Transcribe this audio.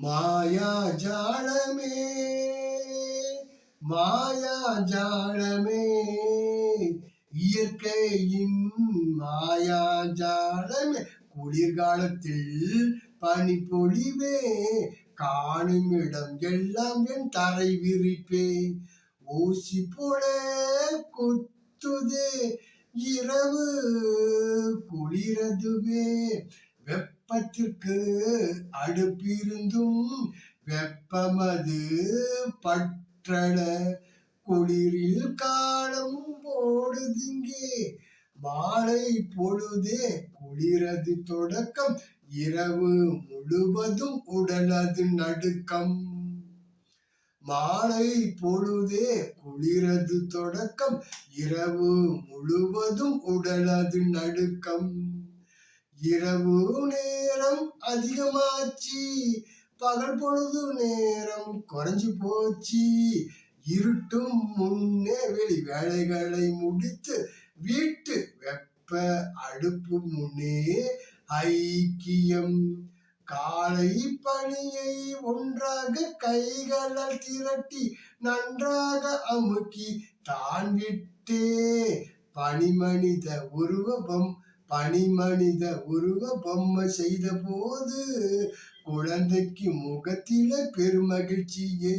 மாயா ஜாலமே மாயா ஜாலமே. இயற்கையின் மாயா ஜாலமே. குளிர்காலத்தில் பனிப்பொழிவே காணும் இடம் எல்லாம் என் தரை விரிப்பே. ஊசி போல குத்துதே இரவு குளிரதுவே. வெப்ப வெப்பத்திற்கு அடுப்பிருந்தும் வெப்பமது பற்றள குளிரில் காலம் போடுதிங்கே. மாலை பொழுதே குளிரது தொடக்கம் இரவு முழுவதும் உடலது நடுக்கம். மாலை பொழுதே குளிரது தொடக்கம் இரவு முழுவதும் உடலது நடுக்கம். இரவு நேரம் அதிகமாச்சு. பகல் பொழுது நேரம் குறைஞ்சு போச்சு. இருட்டும் முன்னே வெளி வேலைகளை முடித்து வீட்டு வெப்ப அடுப்பு முன்னே ஐக்கியம். காலை பணியை ஒன்றாக கைகளால் திரட்டி நன்றாக அமுக்கி தான் விட்டே. பனிமனித உருவம் பனிமனித உருவ பொம்மை செய்த போது குழந்தைக்கு முகத்தில பெருமகிழ்ச்சியே.